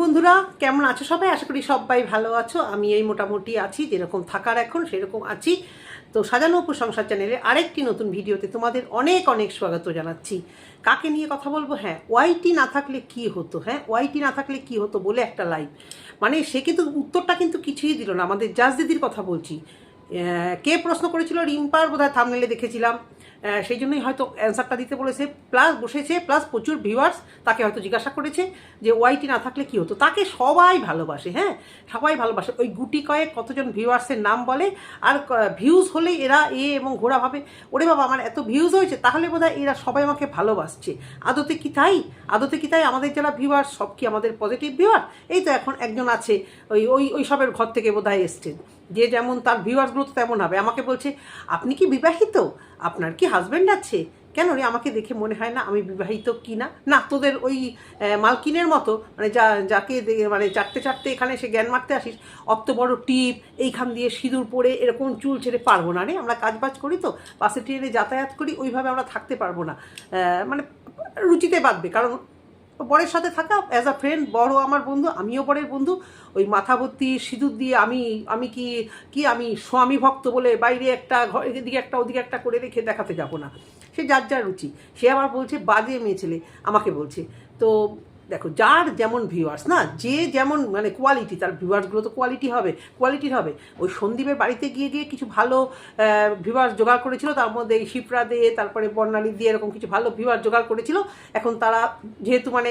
বন্ধুরা, কেমন আছো সবাই? আশা করি সবাই ভালো আছো। আমি এই মোটামুটি আছি, যেরকম থাকার এখন, সেরকম আছি। তো সাজানো সংসার চ্যানেলে আরেকটি নতুন ভিডিওতে তোমাদের অনেক অনেক স্বাগত জানাচ্ছি। কাকে নিয়ে কথা বলব? হ্যাঁ ওয়াইটি না থাকলে কি হতো? হ্যাঁ ওয়াইটি না থাকলে কি হতো বলে একটা লাইভ মানে সে কিন্তু উত্তরটা কিন্তু কিছুই দিল না। আমাদের জাজ দিদির কথা বলছি। কে প্রশ্ন করেছিল? রিম্পার বোধহয় থামনেলে দেখেছিলাম। সেই জন্যই হয়তো অ্যান্সারটা দিতে বলেছে প্লাস বসেছে প্লাস প্রচুর ভিউয়ার্স তাকে হয়তো জিজ্ঞাসা করেছে যে ওয়াইটি না থাকলে কি হতো? তাকে সবাই ভালোবাসে হ্যাঁ? সবাই ভালোবাসে। ওই গুটি কয়েক কতজন ভিউয়ার্সের নাম বলে, আর ভিউজ হলেই এরা এ এবং ঘোরা ভাবে, ওরে বাবা, আমার এত ভিউজ হয়েছে, তাহলে বোধহয় এরা সবাই আমাকে ভালোবাসছে। আদতে কি তাই? আদতে কি তাই? আমাদের যারা ভিউয়ার্স সব কি আমাদের পজিটিভ ভিউয়ার এই তো এখন একজন আছে, ওই ওই ওই সবের ঘর থেকে বোধহয় এসছেন যে যেমন তার ভিউয়ার্সগুলো তো তেমন হবে। আমাকে বলছে, আপনি কি বিবাহিত? আপনার কি হাজব্যান্ড আছে? কেন রে? আমাকে দেখে মনে হয় না আমি বিবাহিত কি না? না, তোদের ওই মালকিনের মতো মানে যা, যাকে মানে চারটে চারটে এখানে এসে জ্ঞান মারতে আসিস, অত বড় টিপ, এইখান দিয়ে সিঁদুর পরে এরকম চুল ছেড়ে পারব না রে। আমরা কাজ বাজ করি তো, বাসে ট্রেনে যাতায়াত করি, ওইভাবে আমরা থাকতে পারব না। মানে রুচিতে বাঁধবে, কারণ বরের সাথে থাকা অ্যাজ আ ফ্রেন্ড বড় আমার বন্ধু, আমিও বরের বন্ধু, ওই মাথা ভর্তি সিঁদুর দিয়ে আমি আমি কি কি আমি স্বামী ভক্ত বলে বাইরে একটা ঘর, এদিকে একটা, ওদিকে একটা করে রেখে দেখাতে যাব না। সে যার যার রুচি। সে আবার বলছে, বাজে মেয়ে ছেলে, আমাকে বলছে। তো দেখো, যার যেমন ভিউয়ার্স না? যে যেমন মানে কোয়ালিটি তার ভিউয়ার্সগুলো তো কোয়ালিটি হবে কোয়ালিটির হবে। ওই সন্দীপের বাড়িতে গিয়ে গিয়ে কিছু ভালো ভিউয়ার্স জোগাড় করেছিল, তার মধ্যে এই শিপ্রা দিয়ে তারপরে বর্ণালী দিয়ে এরকম কিছু ভালো ভিউয়ার্স জোগাড় করেছিল। এখন তারা যেহেতু মানে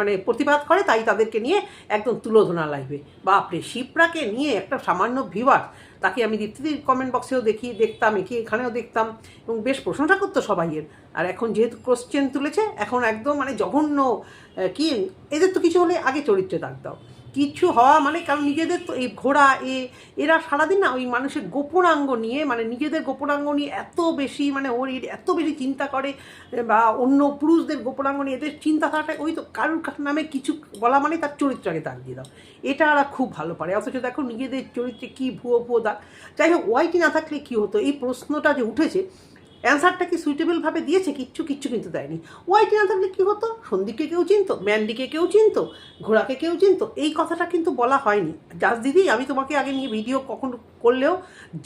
মানে প্রতিবাদ করে, তাই তাদেরকে নিয়ে একদম তুলোধনা লাগবে বাপরে, শিপ্রাকে নিয়ে একটা সামান্য ভিউয়ার্স তাকে আমি দীপ্তিদির কমেন্ট বক্সেও দেখি, দেখতাম, একে এখানেও দেখতাম, এবং বেশ প্রশংসা করতো সবাইয়ের আর এখন যেহেতু কোশ্চেন তুলেছে, এখন একদম মানে জঘন্য কি, এদের তো কিছু হলে আগে চরিত্রে দাগ দাও কিছু হওয়া মানে কারণ নিজেদের তো এই ঘোড়া, এ, এরা সারাদিন না ওই মানুষের গোপনাঙ্গ নিয়ে মানে নিজেদের গোপনাঙ্গ নিয়ে এত বেশি মানে ওর এত বেশি চিন্তা করে বা অন্য পুরুষদের গোপনাঙ্গ নিয়ে এদের চিন্তাধারাটা ওই তো কারুর কার নামে কিছু বলা মানে তার চরিত্রকে দাগ দিয়ে দাও। এটা ওরা খুব ভালো পারে। অথচ দেখো নিজেদের চরিত্রে কী ভুয়ো ভুয়ো দাগ। যাই হোক, ওয়াইটি না থাকলে কী হতো? এই প্রশ্নটা যে উঠেছে অ্যান্সারটা কি সুইটেবলভাবে দিয়েছে? কিচ্ছু কিচ্ছু কিন্তু দেয়নি। ওয়াইটি না থাকলে কী হতো? সন্দীপকে কেউ চিনতো, ম্যান্ডিকে কেউ চিনতো, ঘোড়াকে কেউ চিনতো। এই কথাটা কিন্তু বলা হয়নি। জাস দিদি, আমি তোমাকে আগে নিয়ে ভিডিও কখন করলেও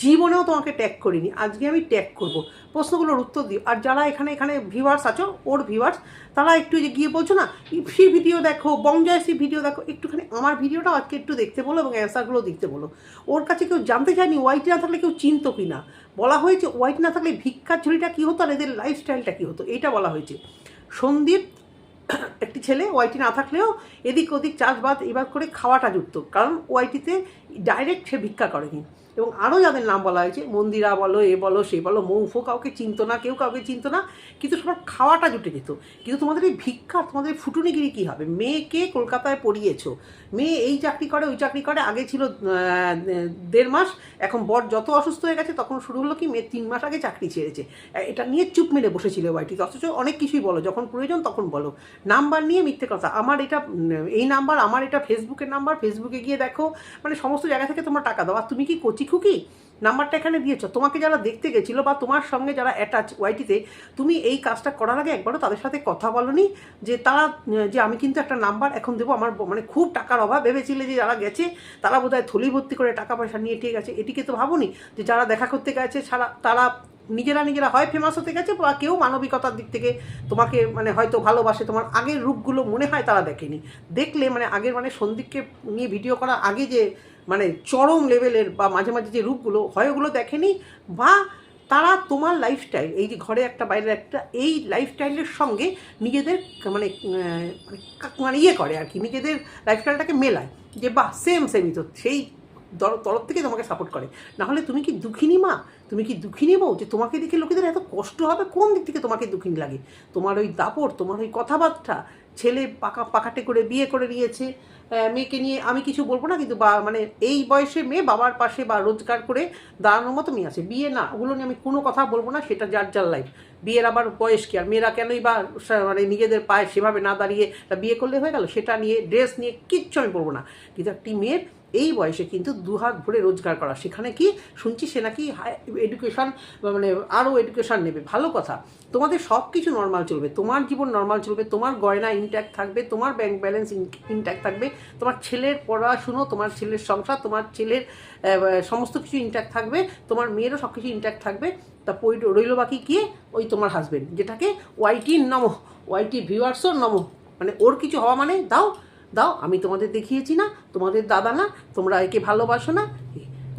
জীবনেও তোমাকে ট্যাগ করিনি। আজকে আমি ট্যাগ করব। প্রশ্নগুলোর উত্তর দিও। আর যারা এখানে এখানে ভিউয়ার্স আছো, ওর ভিউয়ার্স তারা একটু যে গিয়ে বলছো না ইপসি ভিডিও দেখো বংজয়সি ভিডিও দেখো, একটুখানি আমার ভিডিওটাও আজকে একটু দেখতে বলো এবং অ্যান্সারগুলো দেখতে বলো। ওর কাছে কেউ জানতে চায়নি ওয়াইটি না থাকলে কেউ চিনতো কি না। বলা হয়েছে হোয়াইট না থাকলে ভিক্ষার ঝুড়িটা কী হতো আর এদের লাইফস্টাইলটা কী হতো এটা বলা হয়েছে। সন্দীপ, একটি ছেলে ওয়াইটি না থাকলেও এদিক ওদিক চাষবাদ এবার করে খাওয়াটা যুক্ত, কারণ ওয়াইটিতে ডাইরেক্ট সে ভিক্ষা করেনি। এবং আরও যাদের নাম বলা হয়েছে, মন্দিরা বলো, এ বলো, সে বলো, মৌফো কাউকে চিনতো না, কেউ কাউকে চিনতো না, কিন্তু সবার খাওয়াটা জুটে যেত। কিন্তু তোমাদের এই ভিক্ষা, তোমাদের ফুটুনিগিরি কী হবে? মেয়েকে কলকাতায় পড়িয়েছো। মেয়ে এই চাকরি করে, ওই চাকরি করে, আগে ছিল দেড় মাস, এখন বর যত অসুস্থ হয়ে গেছে, তখন শুরু হলো কি, মেয়ে তিন মাস আগে চাকরি ছেড়েছে। এটা নিয়ে চুপ মেরে বসেছিল ওয়াইটিতে অথচ অনেক কিছুই বলো, যখন প্রয়োজন তখন বলো। নাম্বার নিয়ে মিথ্যে কথা, আমার এটা, এই নাম্বার, আমার এটা ফেসবুকের নাম্বার ফেসবুকে গিয়ে দেখো মানে সমস্ত জায়গা থেকে তোমরা টাকা দাও, আর তুমি কি কচি খুকি নাম্বারটা এখানে দিয়েছ। তোমাকে যারা দেখতে গেছিল বা তোমার সঙ্গে যারা অ্যাটাচ ওয়াইটিতে তুমি এই কাজটা করার আগে একবারও তাদের সাথে কথা বলনি যে তারা, যে আমি কিন্তু একটা নাম্বার এখন দেবো আমার মানে খুব টাকার অভাব। ভেবেছিলে যে যারা গেছে, তারা বোধহয় থলি ভর্তি করে টাকা পয়সা নিয়ে ঠিক আছে। এটিকে তো ভাবনি যে যারা দেখা করতে গেছে ছাড়া তারা নিজেরা নিজেরা হয় ফেমাস হতে গেছে বা কেউ মানবিকতার দিক থেকে তোমাকে মানে হয়তো ভালোবাসে। তোমার আগের রূপগুলো মনে হয় তারা দেখেনি। দেখলে মানে আগের মানে সন্দীপকে নিয়ে ভিডিও করার আগে যে মানে চরম লেভেলের বা মাঝে মাঝে যে রূপগুলো হয়, ওগুলো দেখেনি? বা তারা তোমার লাইফস্টাইল এই যে ঘরে একটা বাইরের একটা, এই লাইফস্টাইলের সঙ্গে নিজেদের মানে মানে ইয়ে করে আর কি, নিজেদের লাইফস্টাইলটাকে মেলায়। যে বাহ সেম সেমই তো সেই তরফ থেকে তোমাকে সাপোর্ট করে। নাহলে তুমি কি দুঃখিনী মা? তুমি কি দুঃখিনী বউ? যে তোমাকে দেখে লোকেদের এত কষ্ট হবে? কোন দিক থেকে তোমাকে দুঃখিনী লাগে? তোমার ওই দাপট, তোমার ওই কথাবার্তা ছেলে পাকা, পাকাটে করে বিয়ে করে নিয়েছে মেয়েকে নিয়ে আমি কিছু বলব না, কিন্তু বা মানে এই বয়সে মেয়ে বাবার পাশে বা রোজগার করে দাঁড়ানোর মতো মেয়ে আছে। বিয়ে না, ওগুলো নিয়ে আমি কোনো কথা বলব না, সেটা যার যার লাইফ বিয়ের আবার বয়স কি? আর মেয়েরা কেনই বা মানে নিজেদের পায়ে সেভাবে না দাঁড়িয়ে তা বিয়ে করলে হয়ে গেল? সেটা নিয়ে, ড্রেস নিয়ে কিচ্ছু আমি বলব না। কিন্তু একটি মেয়ের এই বয়সে কিন্তু দু হাত ভরে রোজগার করা, সেখানে কি শুনছি সে নাকি এডুকেশন মানে আরও এডুকেশন নেবে। ভালো কথা। তোমাদের সব কিছু নর্মাল চলবে। তোমার জীবন নর্মাল চলবে। তোমার গয়না ইনট্যাক্ট থাকবে। তোমার ব্যাংক ব্যালেন্স ইনট্যাক্ট থাকবে। তোমার ছেলের পড়াশুনো, তোমার ছেলের সংসার, তোমার ছেলের সমস্ত কিছু ইনট্যাক্ট থাকবে। তোমার মেয়েরও সব কিছু ইনট্যাক্ট থাকবে। তা রইল বাকি কি? ওই তোমার হাজবেন্ড যেটাকে ওয়াইটি নম ওয়াইটি ভিউয়ার্সও নম। মানে ওর কিছু হওয়া মানে দাও দাও, আমি তোমাদের দেখিয়েছি না, তোমাদের দাদা না, তোমরা একে ভালোবাসো না।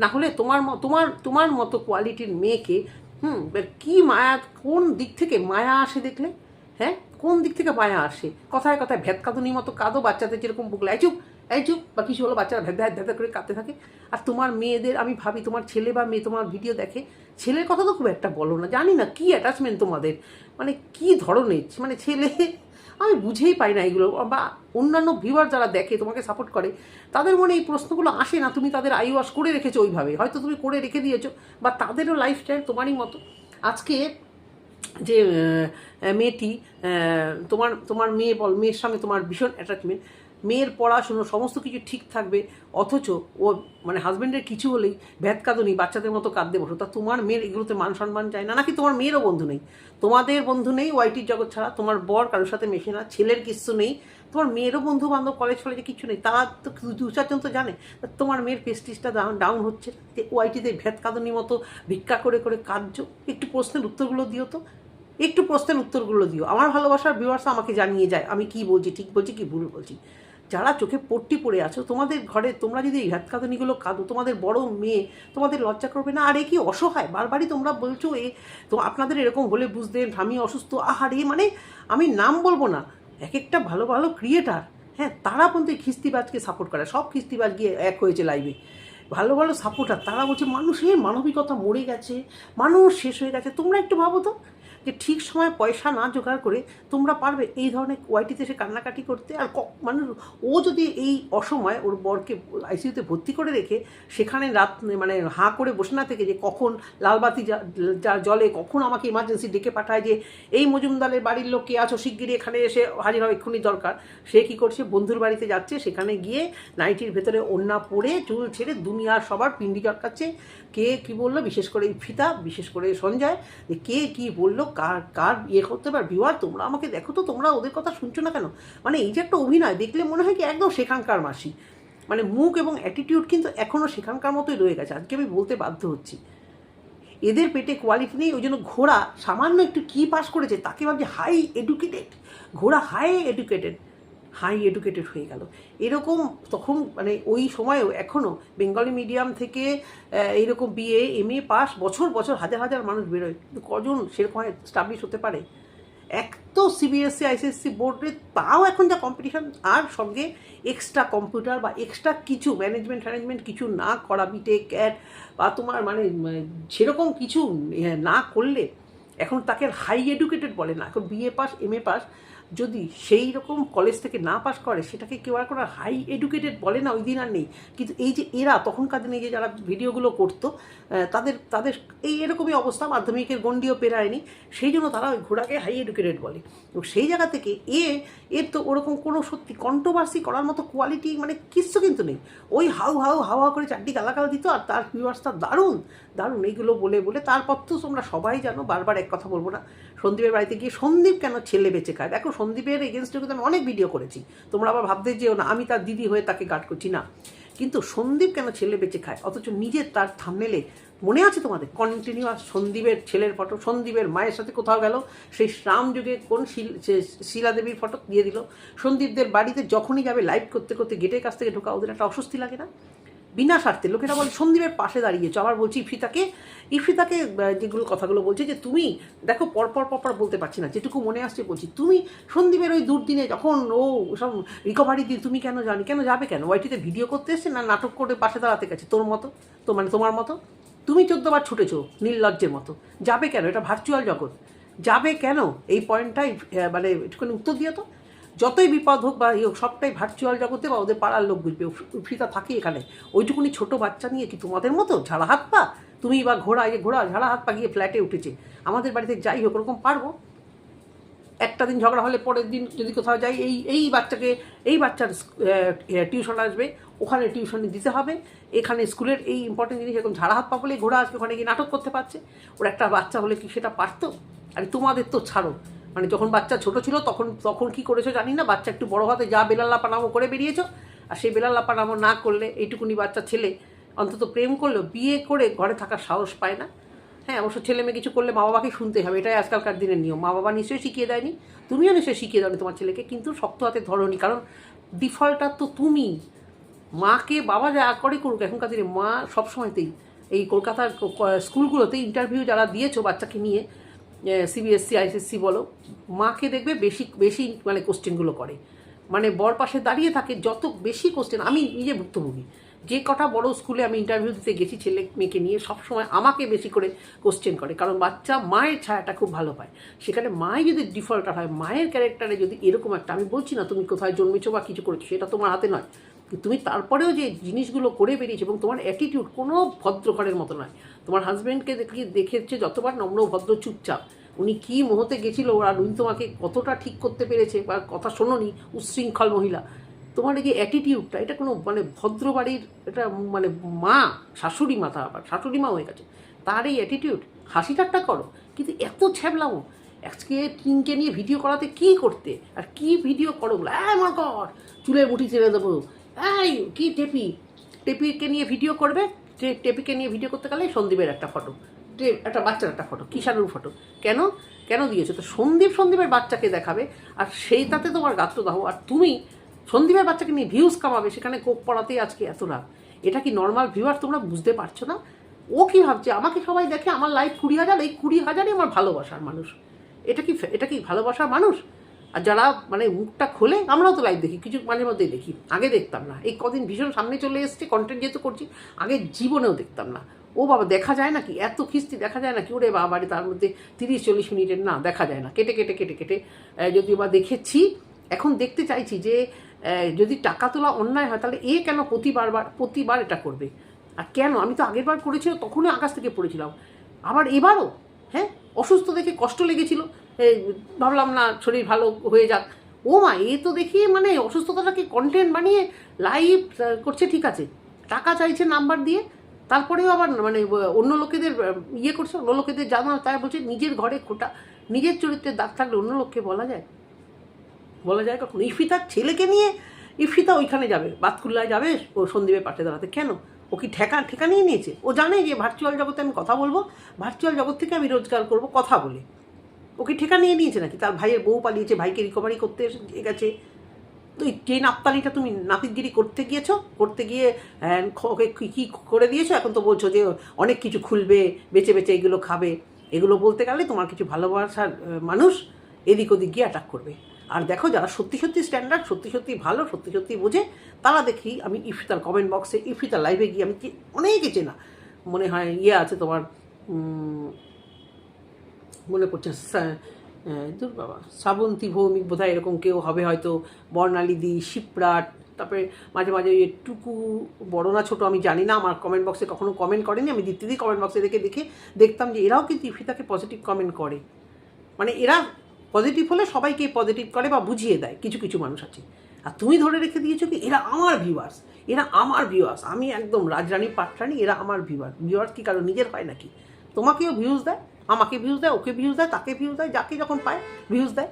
না হলে তোমার তোমার তোমার মতো কোয়ালিটির মেয়েকে, হুম কী মায়া, কোন দিক থেকে মায়া আসে দেখলে? হ্যাঁ কোন দিক থেকে মায়া আসে? কথায় কথায় ভেদ কাঁদুনির মতো কাঁদো, বাচ্চাদের যেরকম এই চুপ এই চুপ বা কিছু হলো বাচ্চারা ভেদ ভেদ করে কাঁদতে থাকে। আর তোমার মেয়েদের, আমি ভাবি তোমার ছেলে বা মেয়ে তোমার ভিডিও দেখে, ছেলের কথা তো খুব একটা বলো না, জানি না কী অ্যাটাচমেন্ট তোমাদের। মানে কি ধরনের? মানে ছেলে, আমি বুঝেই পাই না এগুলো। বা অন্যান্য ভিউয়ার যারা দেখে, তোমাকে সাপোর্ট করে, তাদের মনে এই প্রশ্নগুলো আসে না, তুমি তাদের আই ওয়াশ করে রেখেছো ওইভাবে। হয়তো তুমি করে রেখে দিয়েছ, বা তাদেরও লাইফস্টাইল তোমারই মতো। আজকে যে মেয়েটি তোমার তোমার মেয়ে বল, মেয়ের সঙ্গে তোমার ভীষণ অ্যাটাচমেন্ট মেয়ের পড়াশুনো, সমস্ত কিছু ঠিক থাকবে, অথচ ও মানে হাজব্যান্ডের কিছু হলেই ভ্যাত কাঁদুনি বাচ্চাদের মতো কাঁদতে বসো। তা তোমার মেয়ের এগুলোতে মান সম্মান চায় না? নাকি তোমার মেয়েরও বন্ধু নেই? তোমাদের বন্ধু নেই ওয়াইটির জগৎ ছাড়া, তোমার বর কারোর সাথে মেশে না, ছেলের কিচ্ছু নেই, তোমার মেয়েরও বন্ধু বান্ধব কলেজ ফলেজে কিছু নেই তারা তো দু- চারজন তো জানে। তোমার মেয়ের পেস্টিসটা ডাউন ডাউন হচ্ছে যে ওয়াইটিতে ভেদ কাঁদুনির মতো ভিক্ষা করে করে কাঁদছো? একটু প্রশ্নের উত্তরগুলো দিও তো। একটু প্রশ্নের উত্তরগুলো দিও। আমার ভালোবাসার ভিউয়ার্স আমাকে জানিয়ে যায়, আমি কি বলছি, ঠিক বলছি কি ভুল বলছি? যারা চোখে পট্টি পড়ে আছো, তোমাদের ঘরে তোমরা যদি এই হাত কাঁদুনিগুলো কাঁদো তোমাদের বড় মেয়ে, তোমাদের লজ্জা করবে না? আর এ কি অসহায়? বারবারই তোমরা বলছো এ, তো আপনাদের এরকম হলে বুঝতেন আমি অসুস্থ। আহারে মানে আমি নাম বলব না। এক একটা ভালো ভালো ক্রিয়েটার হ্যাঁ তারা পর্যন্ত খিস্তিবাজকে সাপোর্ট করে। সব খিস্তিবাজ গিয়ে এক হয়েছে লাইভে ভালো ভালো সাপোর্টার তারা বলছে, মানুষের মানবিকতা মরে গেছে, মানুষ শেষ হয়ে গেছে। তোমরা একটু ভাবো তো। যে ঠিক সময় পয়সা না জোগাড় করে তোমরা পারবে এই ধরনের ওয়াইটিতে এসে কান্নাকাটি করতে। আর মানে ও যদি এই অসময় ওর বরকে আইসিইউতে ভর্তি করে রেখে সেখানে রাত মানে হাঁ করে বসে না থেকে যে কখন লালবাতি যা- জলে কখন আমাকে ইমার্জেন্সি ডেকে পাঠায় যে, এই মজুমদারের বাড়ির লোক কে আছো? শিগগিরই এখানে এসে হাজির হওয়া এক্ষুনি দরকার। সে কি করছে? বন্ধুর বাড়িতে যাচ্ছে, সেখানে গিয়ে নাইটির ভেতরে ওন্না পরে চুল ছেড়ে দুনিয়ার সবার পিন্ডি চটকাচ্ছে। কে কি বলল? বিশেষ করে এই ফিতা বিশেষ করে সঞ্জয়, যে কে কি বলল? কার কার ইয়ে করতে পার ভিউয়ার তোমরা আমাকে দেখো তো, তোমরা ওদের কথা শুনছো না কেন? মানে এই যে একটা অভিনয়, দেখলে মনে হয় কি একদম সেখানকার মাসি। মানে মুখ এবং অ্যাটিটিউড কিন্তু এখনও সেখানকার মতোই রয়ে গেছে। আজকে আমি বলতে বাধ্য হচ্ছি। এদের পেটে কোয়ালিটি নেই, ওই জন্য ঘোড়া সামান্য একটু কী পাস করেছে, তাকে ভাবছে হাই এডুকেটেড ঘোড়া হাই এডুকেটেড হাই এডুকেটেড হয়ে গেল। এরকম তখন মানে ওই সময়েও এখনও বেঙ্গলি মিডিয়াম থেকে এইরকম বিএ এম এ পাস, বছর বছর হাজার হাজার মানুষ বেরোয়। কিন্তু কজন সেরকম স্টাবলিশ হতে পারে? এক তো সিবিএসসি আইসিএসসি বোর্ডে তাও এখন যা কম্পিটিশন আর সঙ্গে এক্সট্রা কম্পিউটার বা এক্সট্রা কিছু ম্যানেজমেন্ট ফ্যানেজমেন্ট কিছু না করা বিটেক ক্যাট বা তোমার মানে মানে সেরকম কিছু না করলে এখন তাকে হাই এডুকেটেড বলে না। এখন BA pass M A pass যদি সেই রকম কলেজ থেকে না পাস করে, সেটাকে কেউ আর কোনো হাই এডুকেটেড বলে না, ওই দিন আর নেই। কিন্তু এই যে এরা, তখনকার দিনে যে যারা ভিডিওগুলো করতো তাদের তাদের এই এরকমই অবস্থা, মাধ্যমিকের গণ্ডিও পেরায়নি। সেই জন্য তারা ওই ঘোড়াকে হাই এডুকেটেড বলে। এবং সেই জায়গা থেকে এ, এর তো ওরকম কোনো সত্যি কন্ট্রোভার্সি করার মতো কোয়ালিটি মানে কিচ্ছু কিন্তু নেই। ওই হাউ হাউ হাওয়া করে চারটি গালাগাল দিত, আর তার ভিউয়ার্সটা দারুণ দারুণ। এইগুলো বলে বলে তারপর তো তোমরা সবাই জানো, বারবার এক কথা বলব না সন্দীপের বাড়িতে গিয়ে সন্দীপ কেন ছেলে বেঁচে খায়? দেখো, সন্দীপের এগেনস্টে কিন্তু আমি অনেক ভিডিও করেছি। তোমরা আবার ভাবতে যেও না, আমি তার দিদি হয়ে তাকে গার্ড করছি। না। কিন্তু সন্দীপ কেন ছেলে বেঁচে খায়? অথচ নিজের তার থামনেলে মনে আছে তোমাদের? কন্টিনিউয়াস সন্দীপের ছেলের ফটো সন্দীপের মায়ের সাথে কোথাও গেল, সেই শ্রাম যুগে কোন শিল- সে শিলা দেবীর ফটো দিয়ে দিল। সন্দীপদের বাড়িতে যখনই যাবে লাইভ করতে করতে গেটের কাছ থেকে ঢোকা, ওদের একটা অস্বস্তি লাগে না? বিনা স্বার্থে, লোকেরা বলে, সন্দীপের পাশে দাঁড়িয়েছো আবার বলছি ইফিতাকে ইফিতাকে যেগুলো কথাগুলো বলছে যে, তুমি দেখো, পরপর পরপর বলতে পারছি না, যেটুকু মনে আসছে বলছি। তুমি সন্দীপের ওই দুর্দিনে যখন ও সব রিকভারি দিন তুমি কেন জানি, কেন যাবে কেন? ওয়াইটিতে ভিডিও করতে এসছে না নাটক করে পাশে দাঁড়াতে গেছে? তোর মতো? তো মানে তোমার মতো? তুমি চোদ্দবার ছুটেছো নির্লজ্জের মতো। যাবে কেন? এটা ভার্চুয়াল জগৎ। যাবে কেন? এই পয়েন্টটাই মানে একটুখানি উত্তর দিও তো। যতই বিপদ হোক বা ইয়ে হোক, সবটাই ভার্চুয়াল জগতে বা ওদের পাড়ার লোক বুঝবে ফ্রিতা থাকে এখানে। ওইটুকুনি ছোট বাচ্চা নিয়ে কি তোমাদের মতো? ঝাড়া হাত পা? তুমি বা ঘোড়া এই ঘোড়া, ঝাড়া হাত পা গিয়ে ফ্ল্যাটে উঠেছে। আমাদের বাড়িতে যাই হোক, ওরকম পারব। একটা দিন ঝগড়া হলে পরের দিন যদি কোথাও যাই, এই এই বাচ্চাকে, এই বাচ্চার টিউশন আসবে। ওখানে টিউশন দিতে হবে। এখানে স্কুলের এই ইম্পর্টেন্ট জিনিস এরকম ঝাড়া হাত পা বলে ঘোড়া আসবে, ওখানে গিয়ে নাটক করতে পারছে। ওর একটা বাচ্চা হলে কি সেটা পারতো? আর তোমাদের তো ছাড়ো। মানে যখন বাচ্চা ছোট ছিল তখন তখন কি করেছ জানি না, বাচ্চা একটু বড় হাতে যা বেলাল্লা পানামো করে বেরিয়েছো, আর সেই বেলাল্লা পানামো না করলে এইটুকুনি বাচ্চা ছেলে অন্তত প্রেম করলেও বিয়ে করে ঘরে থাকার সাহস পায় না। হ্যাঁ অবশ্য ছেলে মেয়ে কিছু করলে মা বাবাকে শুনতে হবে, এটাই আজকালকার দিনের নিয়ম। মা বাবা নিশ্চয়ই শিখিয়ে দেয়নি, তুমিও নিশ্চয়ই শিখিয়ে দাওনি তোমার ছেলেকে, কিন্তু শক্ত হাতে ধরনি, কারণ ডিফল্টার তো তুমি। মাকে বাবা যা করে করুক, এখনকার দিনে মা সবসময়তেই এই কলকাতার স্কুলগুলোতে ইন্টারভিউ যারা দিয়েছ বাচ্চাকে নিয়ে সিবিএসসি আইসিএসসি বলো, মাকে দেখবে বেশি বেশি মানে কোশ্চেনগুলো করে। মানে বর পাশে দাঁড়িয়ে থাকে, যত বেশি কোশ্চেন আমি নিজে ভুক্তভোগী। যে কটা বড় স্কুলে আমি ইন্টারভিউ দিতে গেছি ছেলে মেয়েকে নিয়ে, সবসময় আমাকে বেশি করে কোশ্চেন করে। কারণ বাচ্চা মায়ের ছায়াটা খুব ভালো পায়। সেখানে মাই যদি ডিফল্টার হয়, মায়ের ক্যারেক্টারে যদি এরকম একটা, আমি বলছি না তুমি কোথায় জন্মেছো বা কিছু করেছ, সেটা তোমার হাতে নয়। তুমি তারপরেও যে জিনিসগুলো করে বেরিয়েছো এবং তোমার অ্যাটিটিউড কোনো ভদ্র ঘরের মতো নয়। তোমার হাজব্যান্ডকে দেখি, দেখেছে যতবার নম্র ভদ্র চুপচাপ। উনি কি মুহূর্তে গেছিল আর উনি তোমাকে কতটা ঠিক করতে পেরেছে বা কথা শোনোনি উচ্ছৃঙ্খল মহিলা। তোমার এই যে অ্যাটিটিউডটা এটা কোনো মানে ভদ্র বাড়ির এটা মানে মা, শাশুড়ি মাথা আবার, শাশুড়ি মা হয়ে গেছে। তার এই অ্যাটিটিউড হাসি ঠাট্টা করো, কিন্তু এত ছ্যাবলামো। আজকে টিনকে নিয়ে ভিডিও করাতে কি করতে? আর কি ভিডিও করো বলে? হ্যাঁ মা কর চুলের মুঠি ছেড়ে দেবো। এই, কি টেপি? টেপিকে নিয়ে ভিডিও করবে? টেপিকে নিয়ে ভিডিও করতে গেলে সন্দীপের একটা ফটো একটা বাচ্চার একটা ফটো কিষাণুর ফটো কেন? কেন দিয়েছ? তো সন্দীপ সন্দীপের বাচ্চাকে দেখাবে, আর সেই তাতে তোমার গাত্র দাও আর তুমি সন্দীপের বাচ্চাকে নিয়ে ভিউজ কামাবে, সেখানে কোপ পড়াতেই আজকে এত রাগ এটা কি নর্মাল ভিউয়ার তোমরা বুঝতে পারছ না? ও কি ভাবছে? আমাকে সবাই দেখে আমার লাইফ কুড়ি হাজার, এই কুড়ি হাজারই আমার ভালোবাসার মানুষ। এটা কি এটা কি ভালোবাসার মানুষ? আর যারা মানে মুখটা খোলে, আমরাও তো লাইভ দেখি, কিছু মাঝে মধ্যেই দেখি। আগে দেখতাম না। এই কদিন ভীষণ সামনে চলে এসছে কন্টেন্ট যেহেতু করছি, আগে জীবনেও দেখতাম না। ও বাবা, দেখা যায় নাকি এত খিস্তি দেখা যায় নাকি ওরে বাবা বাড়ি তার মধ্যে তিরিশ চল্লিশ মিনিটের, না, দেখা যায় না। কেটে কেটে কেটে কেটে যদি বা দেখেছি, এখন দেখতে চাইছি যে যদি টাকা তোলা অন্যায় হয়, তাহলে এ কেন প্রতিবার বার- প্রতিবার এটা করবে? আর কেন? আমি তো আগের বার করেছিলাম তখনই আকাশ থেকে পড়েছিলাম। আবার এবারও হ্যাঁ? অসুস্থ দেখে কষ্ট লেগেছিল। ভাবলাম, না, শরীর ভালো হয়ে যাক। ও মা, এ তো দেখি মানে অসুস্থতাটাকে কন্টেন্ট বানিয়ে লাইভ করছে, ঠিক আছে। টাকা চাইছে নাম্বার দিয়ে, তারপরেও আবার মানে অন্য লোকেদের ইয়ে করছে, অন্য লোকেদের জানা তাই বলছে, নিজের ঘরে খোটা, নিজের চরিত্রের দাগ থাকলে অন্য লোককে বলা যায়? বলা যায় কখন? ইফিতার ছেলেকে নিয়ে ইফিতা ওইখানে যাবে, বাতকুল্লায় যাবে, ও সন্দীপের পাশে দাঁড়াতে। কেন? ও কি ঠেকা ঠেকা নিয়ে নিয়েছে? ও জানে যে ভার্চুয়াল জগতে আমি কথা বলব ভার্চুয়াল জগৎ থেকে আমি রোজগার করব, কথা বলে। ও কি ঠেকা নিয়ে নিয়েছে নাকি? তার ভাইয়ের বউ পালিয়েছে, ভাইকে রিকভারি করতে গেছে। তো যে নাপতালিটা তুমি নাপিতগিরি করতে গিয়েছো? করতে গিয়ে ওকে কি, কী করে দিয়েছ? এখন তো বলছো যে অনেক কিছু খুলবে বেছে বেছে এগুলো খাবে। এগুলো বলতে গেলে তোমার কিছু ভালোবাসার মানুষ এদিক ওদিক গিয়ে অ্যাটাক করবে। আর দেখো যারা সত্যি সত্যি স্ট্যান্ডার্ড সত্যি সত্যি ভালো, সত্যি সত্যি বোঝে, তারা দেখি আমি ইফিতার কমেন্ট বক্সে ইফিতার লাইভে গিয়ে আমি অনেকে চেনা। মনে হয় ইয়ে আছে তোমার মনে আহ, দূর বাবা শ্রাবন্তী ভৌমিক বোধহয় এরকম কেউ হবে হয়তো বর্ণালীদি শিবরাট তারপরে মাঝে মাঝে ওই টুকু বড় না ছোটো আমি জানি না আমার কমেন্ট বক্সে কখনো কমেন্ট করেনি আমি দ্বিতীয় কমেন্ট বক্সে দেখে দেখে দেখতাম যে এরাও কিন্তু ইফিতাকে পজিটিভ কমেন্ট করে। মানে এরা পজিটিভ হলে সবাইকে পজিটিভ করে বা বুঝিয়ে দেয় কিছু কিছু মানুষ আছে। আর তুমি ধরে রেখে দিয়েছ কি এরা আমার ভিউয়ার্স এরা আমার ভিউয়ার্স আমি একদম রাজরানী পাটরানি এরা আমার ভিউয়ার্স ভিউয়ার্স কি কারও নিজের হয় নাকি? তোমাকেও ভিউজ দেয়? আমাকে ভিউজ দেয়, ওকে ভিউজ দেয়, তাকে ভিউজ দেয়, যাকে যখন পায় ভিউজ দেয়।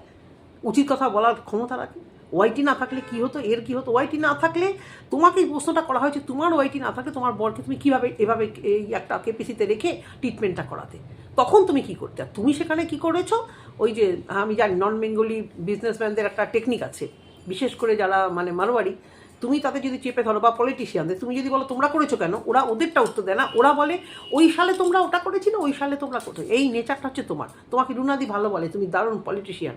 উচিত কথা বলার ক্ষমতা রাখে। ওয়াইটি না থাকলে কি হতো, এর কি হতো? ওয়াইটি না থাকলে তোমাকে এই প্রশ্নটা করা হয়েছে, তোমার ওয়াইটি না থাকলে তোমার বরকে তুমি কীভাবে, এভাবে এই একটা কেপিসিতে রেখে ট্রিটমেন্টটা করাতে? তখন তুমি কি করতে? তুমি সেখানে কি করেছ? ওই যে, আমি জানি নন বেঙ্গলি বিজনেসম্যানদের একটা টেকনিক আছে। বিশেষ করে যারা মানে মারোয়ারি তুমি তাতে যদি চেপে ধরো বা পলিটিশিয়ানদের তুমি যদি বলো তোমরা করেছ কেন, ওরা ওদেরটা উত্তর দেয় না। ওরা বলে, ওই সালে তোমরা ওটা করেছিলে, ওই সালে তোমরা করছ এই নেচারটা হচ্ছে তোমার। তোমাকে রুনাদি ভালো বলে, তুমি দারুণ পলিটিশিয়ান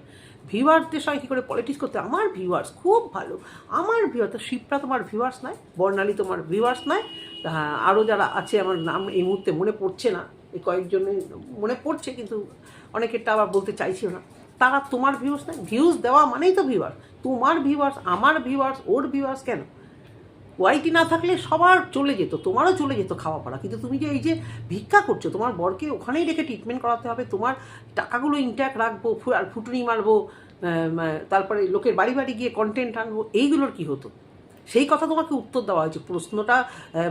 ভিউয়ার্সদের সঙ্গে কী করে পলিটিক্স করতে আমার ভিউয়ার্স খুব ভালো। আমার ভিউয়ার তো শিবরা তোমার ভিউয়ার্স নয়, বর্ণালী তোমার ভিউয়ার্স নয়। আরও যারা আছে, আমার নাম এই মুহূর্তে মনে পড়ছে না। এই কয়েকজনের মনে পড়ছে, কিন্তু অনেকেরটা আবার বলতে চাইছিও না। তারা তোমার ভিউস নেয় ভিউস দেওয়া মানেই তো ভিউয়ার্স তোমার ভিউয়ার্স আমার ভিউয়ার্স ওর ভিউয়ার্স কেন? ওয়াইটি না থাকলে সবার চলে যেত, তোমারও চলে যেত খাওয়া পড়া। কিন্তু তুমি যে এই যে ভিক্ষা করছ, তোমার বরকে ওখানেই রেখে ট্রিটমেন্ট করাতে হবে, তোমার টাকাগুলো ইনট্যাক্ট রাখব আর ফুটুনি মারবো তারপরে লোকের বাড়ি বাড়ি গিয়ে কন্টেন্ট আনব, এইগুলোর কি হতো? সেই কথা তোমাকে উত্তর দেওয়া হয়েছে। প্রশ্নটা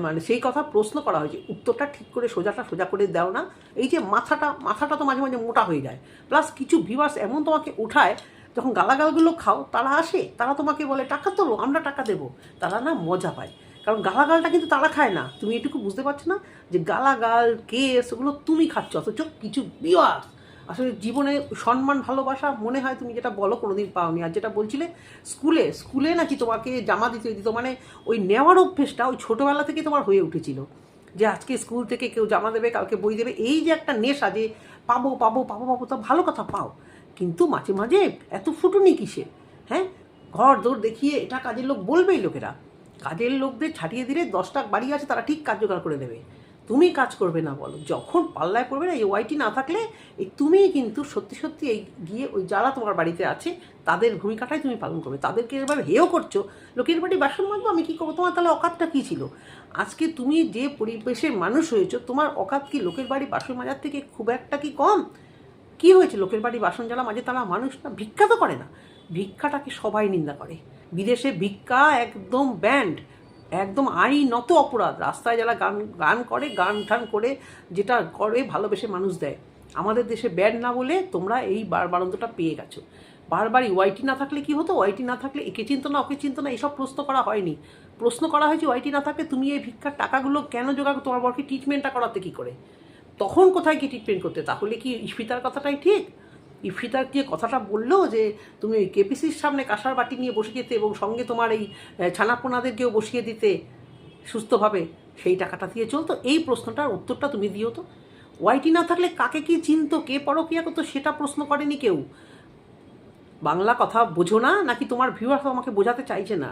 মানে সেই কথা প্রশ্ন করা হয়েছে। উত্তরটা ঠিক করে সোজাটা সোজা করে দাও না। এই যে মাথাটা মাথাটা তো মাঝে মাঝে মোটা হয়ে যায়। প্লাস কিছু ভিউয়ার্স এমন তোমাকে উঠায়, যখন গালাগালগুলো খাও, তারা আসে। তারা তোমাকে বলে, টাকা তোলো, আমরা টাকা দেবো। তারা না মজা পায়। কারণ গালাগালটা কিন্তু তারা খায় না। তুমি এটুকু বুঝতে পারছ না যে গালাগাল কেস ওগুলো তুমি খাচ্ছ, অথচ কিছু ভিউয়ার্স আসলে জীবনে সম্মান, ভালোবাসা, মনে হয় তুমি যেটা বলো, কোনোদিন পাওনি। আর যেটা বলছিলে, স্কুলে স্কুলে নাকি তোমাকে জামা দিতে দিত মানে ওই নেওয়ার অভ্যেসটা ওই ছোটোবেলা থেকে তোমার হয়ে উঠেছিল। যে আজকে স্কুল থেকে কেউ জামা দেবে, কালকে বই দেবে, এই যে একটা নেশা যে পাবো পাবো পাবো পাবো, তা ভালো কথা পাও। কিন্তু মাঝে মাঝে এত ফুটুনি কিসে হ্যাঁ? ঘর দৌড় দেখিয়ে এটা কাজের লোক বলবেই লোকেরা। কাজের লোকদের ছাড়িয়ে দিলে দশটা বাড়ি আছে, তারা ঠিক কার্যকর করে দেবে। তুমি কাজ করবে না বলো। যখন পাল্লায় পড়বে না, এই ওয়াইটি না থাকলে এই তুমিই কিন্তু সত্যি সত্যি এই গিয়ে ওই যারা তোমার বাড়িতে আছে, তাদের ভূমিকাটাই তুমি পালন করবে। তাদেরকে এবার হেও করছ, লোকের বাড়ি বাসন মাজবো, আমি কী করব? তোমার তাহলে অকাতটা কী ছিল? আজকে তুমি যে পরিবেশের মানুষ হয়েছো, তোমার অকাত কি লোকের বাড়ি বাসন মাজার থেকে খুব একটা কি কম? কি হয়েছে? লোকের বাড়ি বাসন জ্বালা মাঝে তারা মানুষ না, ভিক্ষা তো করে না। ভিক্ষাটাকে সবাই নিন্দা করে। বিদেশে ভিক্ষা একদম ব্যান্ড। একদম আইনত অপরাধ। রাস্তায় যারা গান গান করে, গান টান করে, যেটা করে, ভালোবেসে মানুষ দেয়। আমাদের দেশে ব্যান্ড না বলে তোমরা এই বার, বারন্তটা পেয়ে গেছো। বারবারই ওয়াইটি না থাকলে কি হতো? ওয়াইটি না থাকলে একে চিনতো না, ওকে চিনতো না এইসব প্রশ্ন করা হয়নি। প্রশ্ন করা হয়েছে ওয়াইটি না থাকলে তুমি এই ভিক্ষার টাকাগুলো কেন জোগাড় তোমার বরকে ট্রিটমেন্টটা করাতে কি করে? তখন কোথায় কি ট্রিটমেন্ট করতে? তাহলে কি ইফিতার কথাটাই ঠিক? ইফিতার যে কথাটা বলল যে, তুমি কেপিসির সামনে কাঁসার বাটি নিয়ে বসে যেতে এবং সঙ্গে তোমার এই ছানাপোনাদেরকেও বসিয়ে দিতে সুস্থভাবে সেই টাকাটা দিয়ে চলতো। এই প্রশ্নটার উত্তরটা তুমি দিও তো। ওয়াইটি না থাকলে কাকে কি চিনতো, কে পরকিয়া করতো সেটা প্রশ্ন করেনি কেউ। বাংলা কথা বোঝো না, নাকি তোমার ভিউয়ার্স আমাকে বোঝাতে চাইছে না?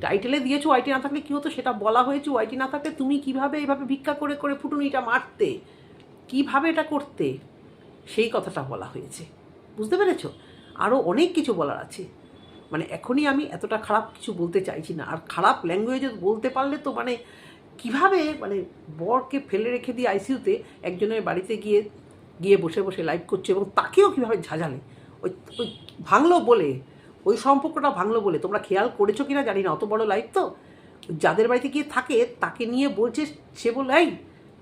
টাইটেলে দিয়েছ ওয়াইটি না থাকলে কী হতো, সেটা বলা হয়েছে। ওয়াইটি না থাকলে তুমি কীভাবে এইভাবে ভিক্ষা করে করে ফুটুনিটা মারতে? কীভাবে এটা করতে? সেই কথাটা বলা হয়েছে। বুঝতে পেরেছ? আরও অনেক কিছু বলার আছে। মানে এখনই আমি এতটা খারাপ কিছু বলতে চাইছি না। আর খারাপ ল্যাঙ্গুয়েজে বলতে পারলে তো মানে কীভাবে মানে বরকে ফেলে রেখে দিয়ে আইসিইউতে একজনের বাড়িতে গিয়ে গিয়ে বসে বসে লাইভ করছে এবং তাকেও কীভাবে ঝাঁঝালে? ওই ওই ভাঙলো বলে, ওই সম্পর্কটা ভাঙলো বলে। তোমরা খেয়াল করেছ কি না জানি না, অত বড় লাইভ তো? যাদের বাড়িতে গিয়ে থাকে, তাকে নিয়ে বলছে, সে বলল, এই,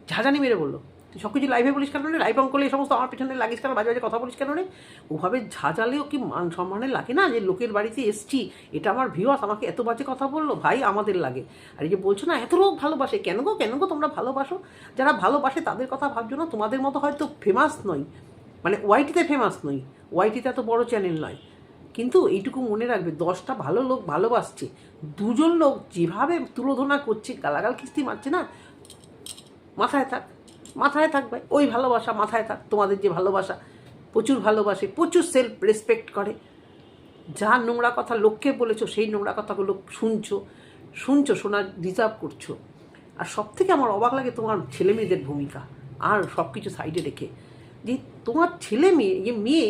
ঝাঁঝানি মেরে বলল। তুই সব কিছু লাইভে বলিস কেন রে? লাইভ করলে এই সমস্ত আমার পিছনে লাগিস কেন? বাজে বাজে কথা বলিস কেন রে? ওভাবে ঝাঁঝালেও কি মান সম্মানের লাগে না যে লোকের বাড়িতে এসছি? এটা আমার ভিউয়ার্স আমাকে এত বাজে কথা বলল? ভাই, আমাদের লাগে। আর এই যে বলছো না, এত লোক ভালোবাসে। কেন গো? কেন গো তোমরা ভালোবাসো? যারা ভালোবাসে তাদের কথা ভাবছ না? তোমাদের মতো হয়তো ফেমাস নই। মানে ওয়াইটিতে ফেমাস নই। ওয়াইটিতে এত বড় চ্যানেল নয়। কিন্তু এইটুকু মনে রাখবে, দশটা ভালো লোক ভালোবাসছে। দুজন লোক যেভাবে তুলোধনা করছে, গালাগাল কিস্তি মারছে না? মাথায় থাক। মাথায় থাকবে, ওই ভালোবাসা মাথায় থাক, তোমাদের যে ভালোবাসা, প্রচুর ভালোবাসে, প্রচুর সেলফ রেসপেক্ট করে। যা নোংরা কথা লোককে বলেছ, সেই নোংরা কথাগুলো শুনছো শুনছো শোনা ডিজার্ভ করছ। আর সব থেকে আমার অবাক লাগে তোমার ছেলে মেয়েদের ভূমিকা, আর সব কিছু সাইডে রেখে। যে তোমার ছেলে মেয়ে যে মেয়ে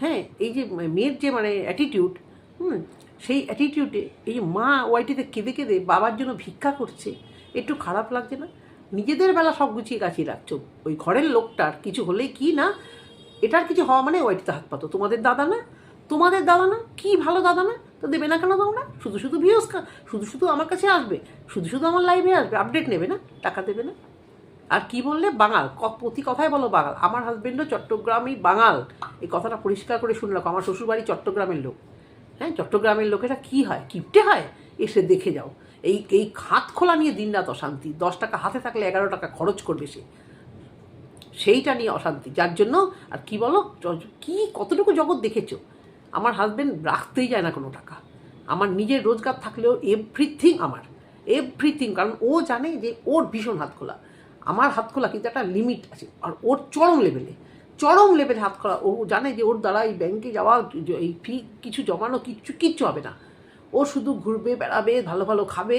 হ্যাঁ এই যে মেয়ের যে মানে অ্যাটিটিউড হুম, সেই অ্যাটিটিউডে এই মা ওয়াইটিতে কেঁদে কেঁদে বাবার জন্য ভিক্ষা করছে, একটু খারাপ লাগছে না? নিজেদের বেলা সব গুছিয়ে গাছিয়ে রাখছো। ওই ঘরের লোকটার কিছু হলেই কি না? এটার কিছু হওয়া মানে ওয়াইটিতে হাত পাতো। তোমাদের দাদা না? তোমাদের দাদা না? কি ভালো দাদা না? তো দেবে না কেন তোমরা? শুধু শুধু ভিউজ শুধু শুধু আমার কাছে আসবে? শুধু শুধু আমার লাইভে আসবে? আপডেট নেবে না? টাকা দেবে না? আর কি বললে? বাঙাল। প্রতি কথায় বলো বাঙাল। আমার হাজব্যান্ডও চট্টগ্রামই বাঙাল। এই কথাটা পরিষ্কার করে শুনে রাখো। আমার শ্বশুরবাড়ি চট্টগ্রামের লোক। হ্যাঁ চট্টগ্রামের লোকেরা কি হয়? কিপটে হয়? এসে দেখে যাও। এই এই খাত খোলা নিয়ে দিন রাত অশান্তি। দশ টাকা হাতে থাকলে এগারো টাকা খরচ করবে সে। সেইটা নিয়ে অশান্তি। যার জন্য, আর কি বলো? কি কতটুকু জগৎ দেখেছ? আমার হাজবেন্ড রাখতেই যায় না কোনো টাকা। আমার নিজের রোজগার থাকলেও এভরিথিং আমার। এভরিথিং কারণ ও জানে যে ওর ভীষণ হাত খোলা। আমার হাত খোলা কিন্তু একটা লিমিট আছে। আর ওর চরম লেভেলে চরম লেভেলে হাত খোলা। ও জানে যে ওর দ্বারা এই ব্যাংকে যাওয়া এই ফি কিছু জমানো কিচ্ছু কিচ্ছু হবে না। ও শুধু ঘুরবে, বেড়াবে, ভালো ভালো খাবে।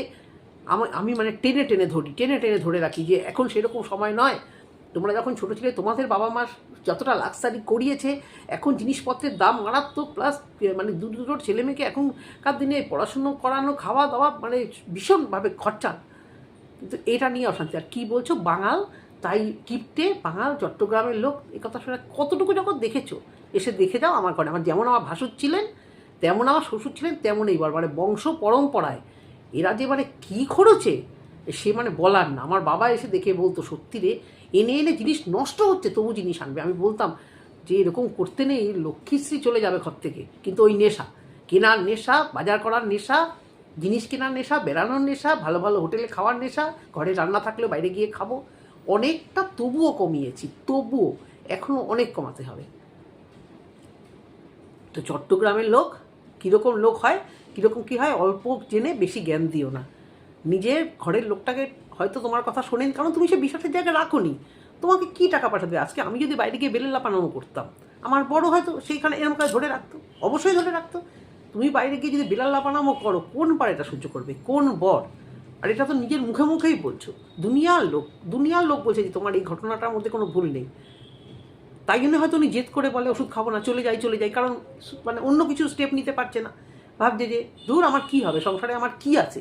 আমার আমি মানে টেনে টেনে ধরি, টেনে টেনে ধরে রাখি যে এখন সেরকম সময় নয়। তোমরা যখন ছোটো ছিলে, তোমাদের বাবা মা যতটা লাক্সারি করিয়েছে, এখন জিনিসপত্রের দাম মারাত্মক প্লাস মানে দু দুটো ছেলে মেয়েকে এখনকার দিনে পড়াশুনো, করানো, খাওয়া দাওয়া মানে ভীষণভাবে খরচা। কিন্তু এটা নিয়ে অশান্তি। আর কী বলছো? বাঙাল, তাই কিপ্টে বাঙাল, চট্টগ্রামের লোক, এ কথা শুনে কতটুকু যখন দেখেছ, এসে দেখে যাও আমার ঘরে। আমার যেমন আমার ভাসুর ছিলেন তেমন আমার শ্বশুর ছিলেন তেমন এইবার মানে বংশ পরম্পরায়। এরা যে মানে কী খরচে সে মানে বলার না। আমার বাবা এসে দেখে বলতো, সত্যি রে, এনে এনে জিনিস নষ্ট হচ্ছে, তবু জিনিস আনবে। আমি বলতাম, যে এরকম করতে নেই লক্ষ্মীশ্রী চলে যাবে ঘর থেকে। কিন্তু ওই নেশা, কেনার নেশা, বাজার করার নেশা, জিনিস কেনার নেশা, বেড়ানোর নেশা, ভালো ভালো হোটেলে খাওয়ার নেশা, ঘরে রান্না থাকলেও বাইরে গিয়ে খাব, অনেকটা তবুও কমিয়েছি, তবুও এখনও অনেক কমাতে হবে। তো চট্টগ্রামের লোক কীরকম লোক হয়, কীরকম কী হয়, অল্প জেনে বেশি জ্ঞান দিও না। নিজের ঘরের লোকটাকে হয়তো তোমার কথা শোনেন, কারণ তুমি সে বিশ্বাসের জায়গায় রাখো রাখোনি। তোমাকে কি টাকা পাঠাবে আজকে? আমি যদি বাইরে গিয়ে বেলেল্লা পানানো করতাম। আমার বড় হয়তো সেইখানে এরকম কাজ ধরে রাখতো, অবশ্যই ধরে রাখতো। তুমি বাইরে গিয়ে যদি বেলাল্লা পানামো করো, কোন বার এটা সহ্য করবে? কোন বর? আর এটা তো নিজের মুখে মুখেই বলছো। দুনিয়ার লোক দুনিয়ার লোক বলছে যে তোমার এই ঘটনাটার মধ্যে কোনো ভুল নেই। তাই জন্য হয়তো উনি জেদ করে বলে, ওষুধ খাব না, চলে যাই চলে যাই। কারণ মানে অন্য কিছু স্টেপ নিতে পারছে না। ভাবছে যে দূর আমার কি হবে? সংসারে আমার কি আছে?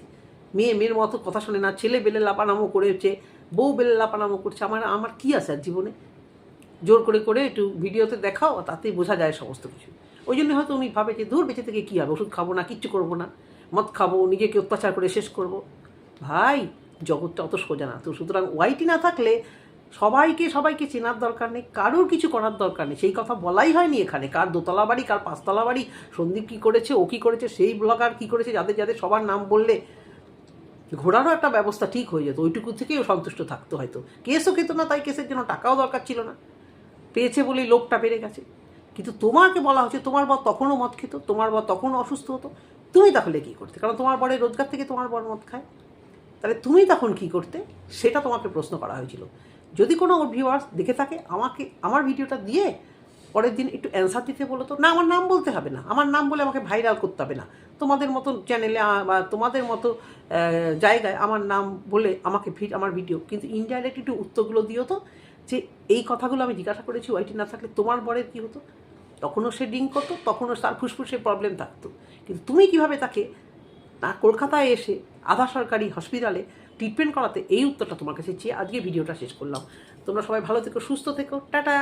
মেয়ে, মেয়ের মতো কথা শোনে না, ছেলে বেলে লাপানামো করেছে, বউ বেলে লাপানামো করছে, আমার আমার কি আছে আর জীবনে? জোর করে করে একটু ভিডিওতে দেখাও, তাতেই বোঝা যায় সমস্ত কিছু। ওই জন্য হয়তো উনি ভাবে যে দূর বেঁচে থেকে কী হবে? ওষুধ খাব না, কিচ্ছু করব না। মদ খাব, নিজেকে অত্যাচার করে শেষ করব। ভাই, জগৎটা অত সোজা না। তো সুতরাং ওয়াইটি না থাকলে সবাইকে সবাইকে চেনার দরকার নেই, কারোর কিছু করার দরকার নেই। সেই কথা বলাই হয়নি এখানে। কার দোতলা বাড়ি, কার পাঁচতলা বাড়ি, সন্দীপ কী করেছে, ও কী করেছে, সেই ব্লগার কী করেছে, যাদের যাদের সবার নাম বললে ঘোরারও একটা ব্যবস্থা ঠিক হয়ে যেত। ওইটুকু থেকেও সন্তুষ্ট থাকতো হয়তো। কেসও খেত না, তাই কেসের জন্য টাকাও দরকার ছিল না। পেয়েছে বলেই লোকটা বেড়ে গেছে। কিন্তু তোমাকে বলা হচ্ছে, তোমার বর তখনও মদ খেত, তোমার বর তখনও অসুস্থ হতো। তুমি তাহলে কী করতে? কারণ তোমার বরের রোজগার থেকে তোমার বর মদ খায়। তাহলে তুমি তখন কী করতে? সেটা তোমাকে প্রশ্ন করা হয়েছিল। যদি কোনো ওর ভিউয়ার্স দেখে থাকে, আমাকে, আমার ভিডিওটা দিয়ে পরের দিন একটু অ্যান্সার দিতে বলো তো, না, আমার নাম বলতে হবে না, আমার নাম বলে আমাকে ভাইরাল করতে হবে না। তোমাদের মতো চ্যানেলে বা তোমাদের মতো জায়গায় আমার নাম বলে আমাকে ভিড আমার ভিডিও কিন্তু ইনডাইরেক্ট একটু উত্তরগুলো দিও তো, যে এই কথাগুলো আমি জিজ্ঞাসা করেছি ওয়াইটি না থাকলে তোমার বরের কী হতো? তখনও সে ড্রিঙ্ক করতো, তখনও তার ফুসফুসে প্রবলেম থাকতো। কিন্তু তুমি কীভাবে তাকে, না কলকাতায় এসে আধা সরকারি হসপিটালে ট্রিটমেন্ট করাতে এই উত্তরটা তোমার কাছে চেয়ে আজকে ভিডিওটা শেষ করলাম। তোমরা সবাই ভালো থেকো, সুস্থ থেকো, টাটা!